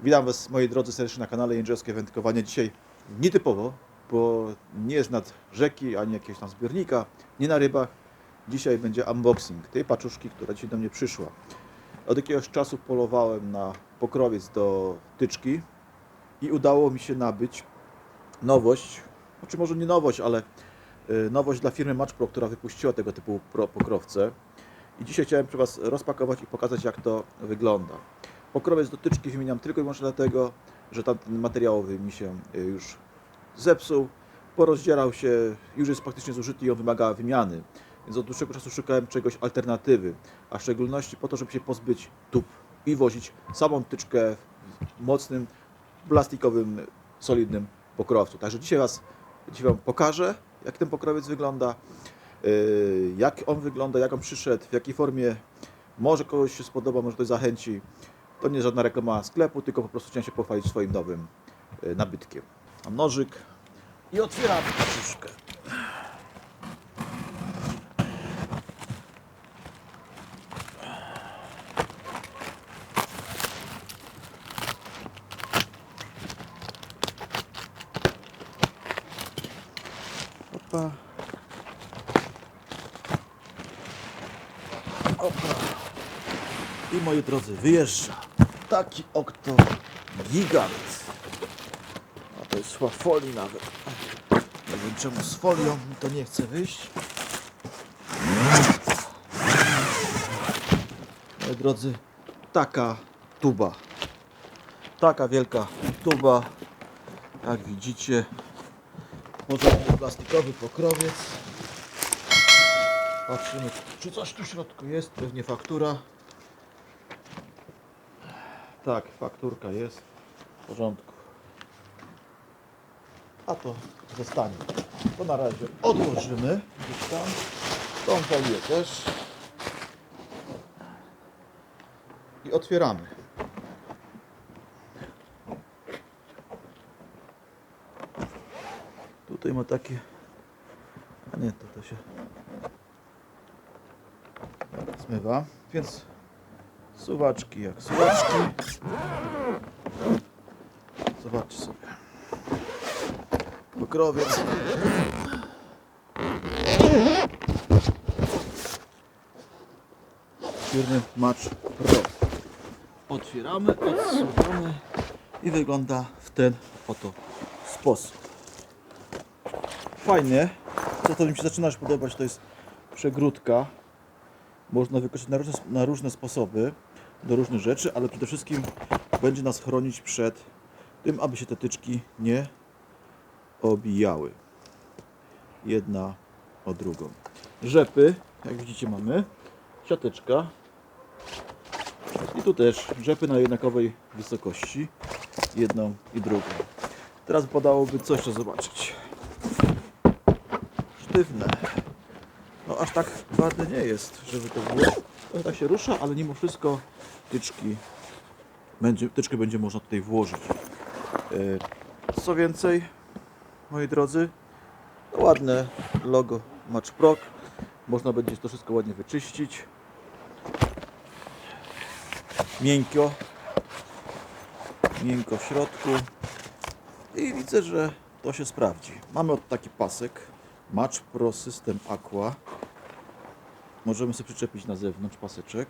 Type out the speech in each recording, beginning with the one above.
Witam Was, moi drodzy, serdecznie na kanale Jędrzejowskie Wędkowanie. Dzisiaj nietypowo, bo nie jest nad rzeki, ani jakiegoś tam zbiornika, nie na rybach. Dzisiaj będzie unboxing tej paczuszki, która dzisiaj do mnie przyszła. Od jakiegoś czasu polowałem na pokrowiec do tyczki i udało mi się nabyć nowość, znaczy może nie nowość, ale y, nowość dla firmy Match Pro, która wypuściła tego typu pokrowce. I dzisiaj chciałem przy Was rozpakować i pokazać, jak to wygląda. Pokrowiec do tyczki wymieniam tylko i wyłącznie dlatego, że tamten materiałowy mi się y, już zepsuł, porozdzierał się, już jest praktycznie zużyty i on wymaga wymiany. Więc od dłuższego czasu szukałem czegoś alternatywy, a w szczególności po to, żeby się pozbyć tub i wozić samą tyczkę w mocnym, plastikowym, solidnym pokrowcu. Także dzisiaj Was dzisiaj Wam pokażę, jak ten pokrowiec wygląda, yy, jak on wygląda, jak on przyszedł, w jakiej formie. Może kogoś się spodoba, może ktoś zachęci. To nie żadna reklama sklepu, tylko po prostu chciałem się pochwalić swoim nowym yy, nabytkiem. Mam nożyk i otwieram paczuszkę. Opa. Opa. I moi drodzy, wyjeżdża taki okto gigant. A to jest chyba folii nawet. Nie wiem czemu z folią to nie chce wyjść. Moi drodzy, taka tuba. Taka wielka tuba. Jak widzicie, porządny plastikowy pokrowiec. Patrzymy, czy coś tu w środku jest. Pewnie faktura. Tak, fakturka jest. W porządku. A to zostanie. To na razie odłożymy. Gdzieś tam. Tą folię też. I otwieramy. Tutaj ma takie. A nie, to, to się zmywa. Więc suwaczki jak suwaczki. Zobaczcie sobie. Pokrowiec. Firmy Match Pro. Otwieramy, odsuwamy i wygląda w ten oto sposób. Fajnie. To, co mi się zaczyna podobać, to jest przegródka. Można wykorzystać na różne, na różne sposoby, do różnych rzeczy, ale przede wszystkim będzie nas chronić przed tym, aby się te tyczki nie obijały. Jedna o drugą. Rzepy, jak widzicie mamy, siateczka. I tu też rzepy na jednakowej wysokości, jedną i drugą. Teraz wypadałoby coś to zobaczyć. Sztywne. No aż tak twarde nie jest, żeby to było. To tak się rusza, ale mimo wszystko tyczki będzie, tyczkę będzie można tutaj włożyć. E, Co więcej, moi drodzy, no ładne logo Match Pro. Można będzie to wszystko ładnie wyczyścić. Miękko. Miękko w środku. I widzę, że to się sprawdzi. Mamy od taki pasek Match Pro System Aqua. Możemy sobie przyczepić na zewnątrz paseczek.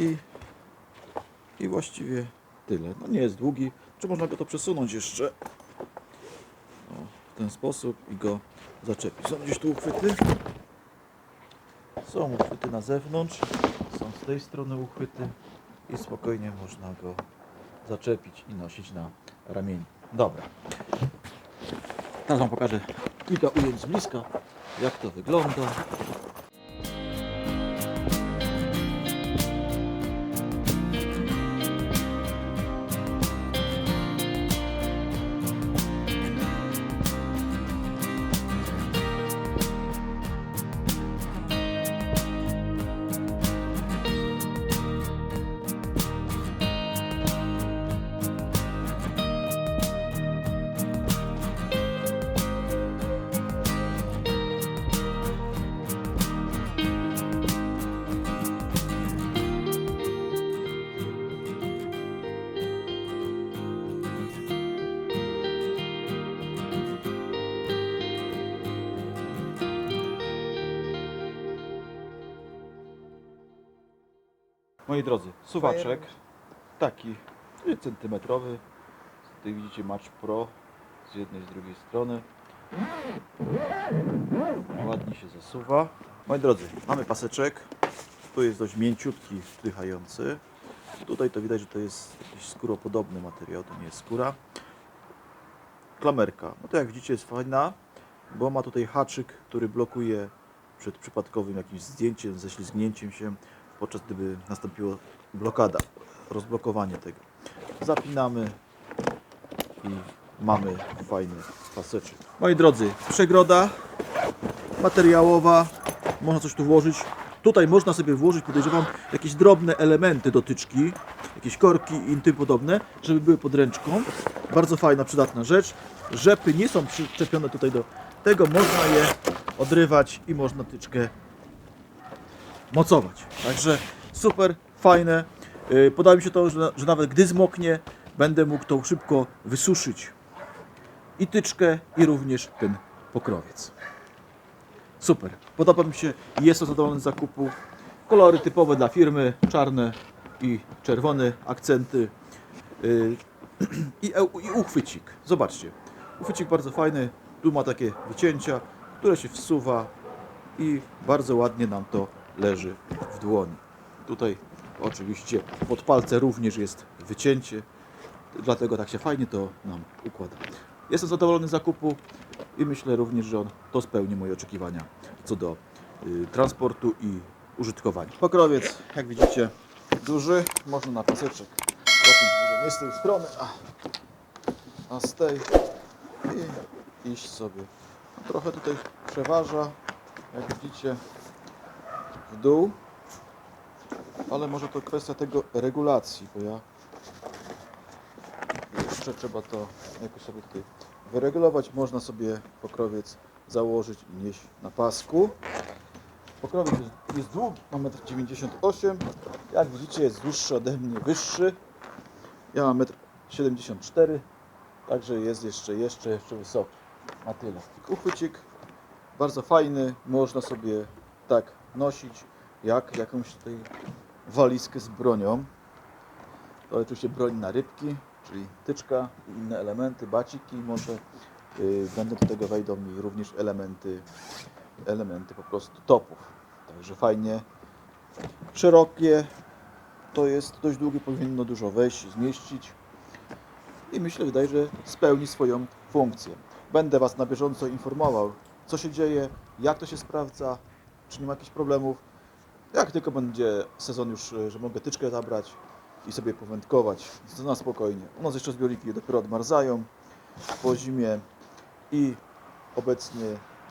I, I właściwie tyle. No nie jest długi. Czy można go to przesunąć jeszcze? O, w ten sposób i go zaczepić. Są gdzieś tu uchwyty? Są uchwyty na zewnątrz. Są z tej strony uchwyty. I spokojnie można go zaczepić i nosić na ramieniu. Dobra. Teraz Wam pokażę kilka ujęć z bliska, jak to wygląda. Moi drodzy, suwaczek taki y, centymetrowy. Tutaj widzicie Match Pro z jednej i z drugiej strony. Ładnie się zasuwa. Moi drodzy, mamy paseczek. Tu jest dość mięciutki, wdychający. Tutaj to widać, że to jest jakiś skóropodobny materiał, to nie jest skóra. Klamerka. No to jak widzicie jest fajna, bo ma tutaj haczyk, który blokuje przed przypadkowym jakimś zdjęciem, ześlizgnięciem się, podczas gdyby nastąpiła blokada, rozblokowanie tego. Zapinamy i mamy fajny paseczek. Moi drodzy, przegroda materiałowa, można coś tu włożyć. Tutaj można sobie włożyć, podejrzewam, jakieś drobne elementy dotyczki, jakieś korki i tym podobne, żeby były pod ręczką. Bardzo fajna, przydatna rzecz. Rzepy nie są przyczepione tutaj do tego, można je odrywać i można tyczkę mocować. Także super, fajne. Yy, Podoba mi się to, że, że nawet gdy zmoknie, będę mógł to szybko wysuszyć. I tyczkę, i również ten pokrowiec. Super. Podoba mi się jestem zadowolony z zakupu. Kolory typowe dla firmy, czarne i czerwone akcenty. Yy, I, e- I uchwycik. Zobaczcie. Uchwycik bardzo fajny. Tu ma takie wycięcia, które się wsuwa i bardzo ładnie nam to leży w dłoni. Tutaj oczywiście pod palce również jest wycięcie, dlatego tak się fajnie to nam układa. Jestem zadowolony z zakupu i myślę również, że on to spełni moje oczekiwania co do y, transportu i użytkowania. Pokrowiec, jak widzicie, duży, można na paseczek zacząć może nie z tej strony, a, a z tej i iść sobie. Trochę tutaj przeważa, jak widzicie, w dół, ale może to kwestia tego regulacji, bo ja jeszcze trzeba to jakoś sobie tutaj wyregulować. Można sobie pokrowiec założyć i nieść na pasku. Pokrowiec jest, jest długi, ma 1,98 m. Jak widzicie jest dłuższy ode mnie, wyższy. Ja mam 1,74 m, także jest jeszcze, jeszcze, jeszcze wysoki. Na tyle. Uchwycik bardzo fajny, można sobie tak nosić, jak jakąś tutaj walizkę z bronią. To oczywiście broń na rybki, czyli tyczka i inne elementy, baciki może yy, będą do tego wejdą mi również elementy, elementy po prostu topów. Także fajnie. Szerokie to jest dość długie, powinno dużo wejść, zmieścić i myślę, wydaje, że spełni swoją funkcję. Będę Was na bieżąco informował, co się dzieje, jak to się sprawdza, czy nie ma jakichś problemów. Jak tylko będzie sezon już, e, że mogę tyczkę zabrać i sobie powędkować, to na spokojnie. U nas jeszcze zbiorniki dopiero odmarzają po zimie i obecnie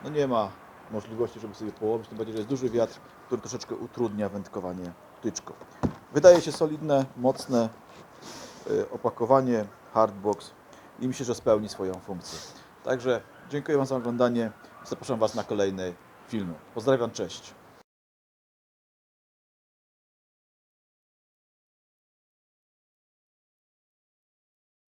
no nie ma możliwości, żeby sobie połowić, tym bardziej, że jest duży wiatr, który troszeczkę utrudnia wędkowanie tyczką. Wydaje się solidne, mocne y, opakowanie, hardbox i myślę, że spełni swoją funkcję. Także dziękuję Wam za oglądanie. Zapraszam Was na kolejne filmy. Pozdrawiam, cześć.